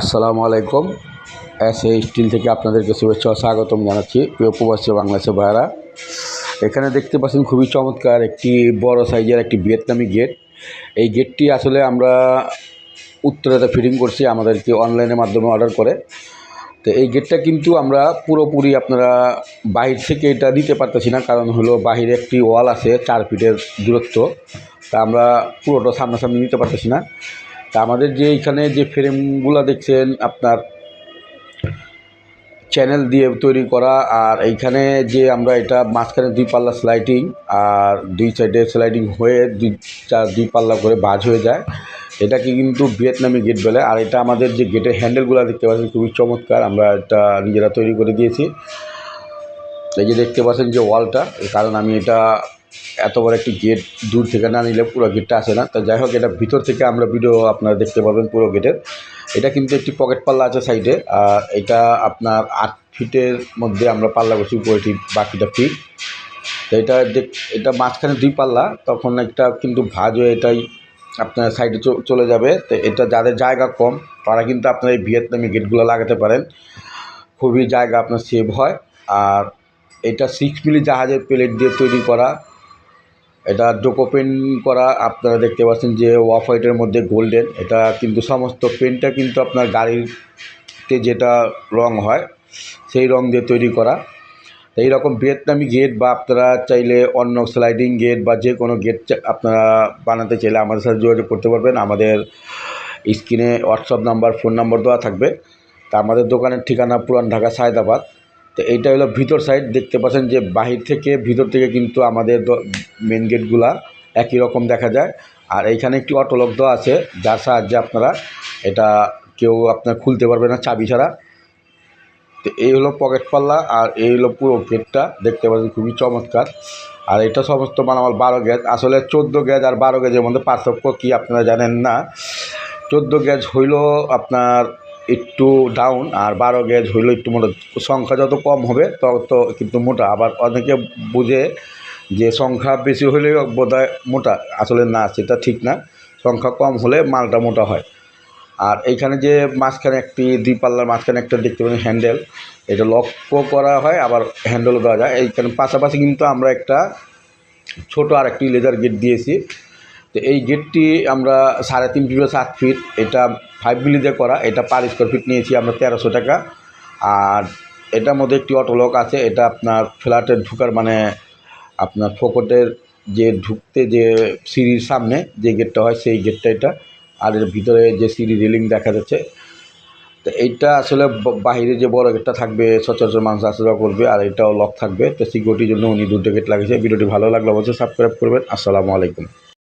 আসসালামু আলাইকুম। S A still থেকে আপনাদেরকে শুভেচ্ছা স্বাগতম জানাচ্ছি প্রিয় প্রবাসী বাংলাদেশের ভাইরা এখানে দেখতে পাচ্ছেন খুবই চমৎকার একটি বড় সাইজের একটি ভিয়েতনামি গেট। এই গেটটি আসলে আমরা উত্তরাতে ফিটিং করছি, আমাদেরকে অনলাইনের মাধ্যমে অর্ডার করে। তো এই গেটটা কিন্তু আমরা পুরোপুরি আপনারা বাহির থেকে এটা দিতে পারতেছি না, কারণ হলো বাহিরে একটি ওয়াল আছে, চার ফিটের দূরত্ব। তা আমরা পুরোটা সামনাসামনি নিতে পারতেছি না। তা আমাদের যে এইখানে যে ফ্রেমগুলো দেখছেন, আপনার চ্যানেল দিয়ে তৈরি করা, আর এইখানে যে আমরা এটা মাঝখানে দুই পাল্লা স্লাইডিং আর দুই সাইডে স্লাইডিং হয়ে দুই, চার, দুই পাল্লা করে বাজ হয়ে যায়। এটাকে কিন্তু ভিয়েতনামি গেট বলে, আর এটা আমাদের যে গেটের হ্যান্ডেলগুলো দেখতে পাচ্ছেন, খুবই চমৎকার। আমরা এটা নিজেরা তৈরি করে দিয়েছি। এই যে দেখতে পাচ্ছেন যে ওয়ালটা কারণ আমি এটা এত বড় একটি গেট দূর থেকে না নিলে পুরো গেটটা আসে না। তো যাই হোক, এটা ভিতর থেকে আমরা ভিডিও আপনারা দেখতে পাবেন পুরো গেটের। এটা কিন্তু একটি পকেট পাল্লা আছে সাইডে আর এটা আপনার আট ফিটের মধ্যে আমরা পাল্লা করছি উপরে ফিট বাকিটা ফিট। তো এটা এটা মাঝখানে দুই পাল্লা তখন একটা কিন্তু ভাজ হয়ে এটাই আপনার সাইডে চলে যাবে। তো এটা যাদের জায়গা কম, তারা কিন্তু আপনার এই ভিয়েতনামি গেটগুলো লাগাতে পারেন। খুবই জায়গা আপনার সেভ হয়। আর এটা সিক্স মিলি জাহাজের প্লেট দিয়ে তৈরি করা। এটা ডোকো পেন করা, আপনারা দেখতে পাচ্ছেন যে অফ হোয়াইটের মধ্যে গোল্ডেন এটা কিন্তু সমস্ত পেনটা কিন্তু আপনার গাড়িতে যেটা রং হয়, সেই রং দিয়ে তৈরি করা। এই রকম ভিয়েতনামি গেট বা আপনারা চাইলে অন্য স্লাইডিং গেট বা যে কোনো গেট আপনারা বানাতে চাইলে আমাদের সাথে যোগাযোগ করতে পারবেন। আমাদের স্ক্রিনে হোয়াটসঅ্যাপ নাম্বার ফোন নাম্বার দেওয়া থাকবে। তা আমাদের দোকানের ঠিকানা পুরান ঢাকা, সায়দাবাদ। তো এইটা হলো ভিতর সাইড দেখতে পাচ্ছেন যে বাহির থেকে, ভিতর থেকে কিন্তু আমাদের মেন গেটগুলা একই রকম দেখা যায়। আর এইখানে একটি অটোলক দেওয়া আছে, যার সাহায্যে আপনারা এটা কেউ আপনার খুলতে পারবে না চাবি ছাড়া। তো এই হলো পকেট পাল্লা, আর এই হলো পুরো গেটটা দেখতে পাচ্ছেন খুবই চমৎকার। আর এটা সমস্ত মালামাল বারো গ্যাজ আসলে চোদ্দ গ্যাজ আর বারো গ্যাজের মধ্যে পার্থক্য কী আপনারা জানেন না। চোদ্দ গ্যাজ হইল আপনার একটু ডাউন আর বারো গেজ হইল একটু মোটা। সংখ্যা যত কম হবে, তত কিন্তু মোটা। আবার অনেকে বুঝে যে সংখ্যা বেশি হলে বোধহয় মোটা। আসলে না, সেটা ঠিক না। সংখ্যা কম হলে মালটা মোটা হয়। আর এইখানে যে মাঝখানে একটি, দুই পাল্লার মাঝখানে একটা দেখতে পাচ্ছেন হ্যান্ডেল এটা লকও করা হয়, আবার হ্যান্ডেলও দেওয়া যায়। এইখানে পাশাপাশি কিন্তু আমরা একটা ছোট আর একটি লেজার গেট দিয়েছি। তো এই গেটটি আমরা সাড়ে তিন ফিট সাত ফিট এটা ফাইভ মিলি দিয়ে করা, এটা পার স্কোয়ার ফিট নিয়েছি আমরা তেরোশো টাকা। আর এটার মধ্যে একটি অটোলক আছে, এটা আপনার ফ্ল্যাটে ঢুকার মানে আপনার ফোকটের যে ঢুকতে যে সিঁড়ির সামনে যে গেটটা হয়, সেই গেটটা এটা। আর এর ভিতরে যে সিঁড়ি রেলিং দেখা যাচ্ছে। তো এইটা আসলে বাহিরে যে বড় গেটটা থাকবে, সচরাচর মানুষ আসা যাওয়া করবে, আর এটাও লক থাকবে। তো সিকিউরিটির জন্য উনি দুটো গেট লাগিয়েছে। ভিডিওটি ভালো লাগলে অবশ্যই সাবস্ক্রাইব করবেন। আসসালামু আলাইকুম।